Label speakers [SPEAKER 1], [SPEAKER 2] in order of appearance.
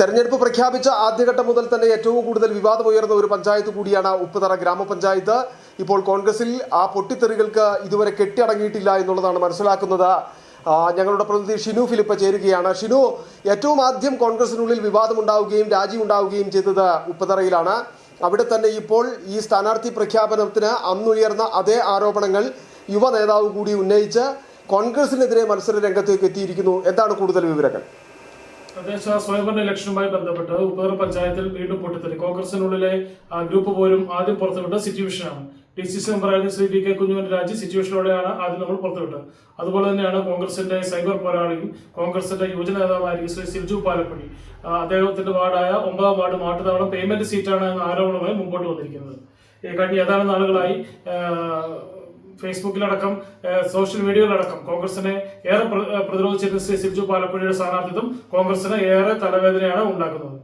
[SPEAKER 1] തെരഞ്ഞെടുപ്പ് പ്രഖ്യാപിച്ച ആദ്യഘട്ടം മുതൽ തന്നെ ഏറ്റവും കൂടുതൽ വിവാദമുയർന്ന ഒരു പഞ്ചായത്ത് കൂടിയാണ് ഉപ്പുതറ ഗ്രാമപഞ്ചായത്ത്. ഇപ്പോൾ കോൺഗ്രസിൽ ആ പൊട്ടിത്തെറികൾക്ക് ഇതുവരെ കെട്ടിയടങ്ങിയിട്ടില്ല എന്നുള്ളതാണ് മനസ്സിലാക്കുന്നത്. ഞങ്ങളുടെ പ്രതിനിധി ഷിനു ഫിലിപ്പ് ചേരുകയാണ്. ഷിനു ഏറ്റവും ആദ്യം കോൺഗ്രസിനുള്ളിൽ വിവാദമുണ്ടാവുകയും രാജിയുണ്ടാവുകയും ചെയ്തത് ഉപ്പുതറയിലാണ്. അവിടെ തന്നെ ഇപ്പോൾ ഈ സ്ഥാനാർത്ഥി പ്രഖ്യാപനത്തിന് അന്നുയർന്ന അതേ ആരോപണങ്ങൾ യുവ നേതാവ് കൂടി ഉന്നയിച്ച് കോൺഗ്രസിനെതിരെ മത്സര രംഗത്തേക്ക് എത്തിയിരിക്കുന്നു. എന്താണ് കൂടുതൽ വിവരങ്ങൾ?
[SPEAKER 2] തദ്ദേശ സ്വയംഭരണ ഇലക്ഷനുമായി ബന്ധപ്പെട്ട് ഉപ്പേറ പഞ്ചായത്തിൽ വീണ്ടും പൊട്ടിത്തെറി. കോൺഗ്രസിനുള്ളിലെ ഗ്രൂപ്പ് പോലും ആദ്യം പുറത്തുവിട്ട സിറ്റുവേഷനാണ്. ഡി സി സി മെമ്പറായിരുന്ന ശ്രീ വി കെ കുഞ്ഞുവിന്റെ രാജി സിറ്റുവേഷനോടെയാണ് ആദ്യം നമ്മൾ പുറത്തുവിട്ടത്. അതുപോലെ തന്നെയാണ് കോൺഗ്രസിന്റെ സൈബർ പോരാളിയും കോൺഗ്രസിന്റെ യുവജന നേതാവായിരിക്കും ശ്രീ സിൽജു പാലപ്പള്ളി അദ്ദേഹത്തിന്റെ വാർഡായ ഒമ്പതാം വാർഡ് മാട്ടുതാവളം പേയ്മെന്റ് സീറ്റാണ് എന്ന ആരോപണവുമായി മുമ്പോട്ട് വന്നിരിക്കുന്നത്. കഴിഞ്ഞ ഏതാനും നാളുകളായി ഫേസ്ബുക്കിലടക്കം സോഷ്യൽ മീഡിയയിലടക്കം കോൺഗ്രസിനെ ഏറെ പ്രതിരോധിച്ചിരുന്ന ശ്രീ സിൽജു പാലപ്പുഴയുടെ സ്ഥാനാർത്ഥിത്വം കോൺഗ്രസിന് ഏറെ തലവേദനയാണ് ഉണ്ടാക്കുന്നത്.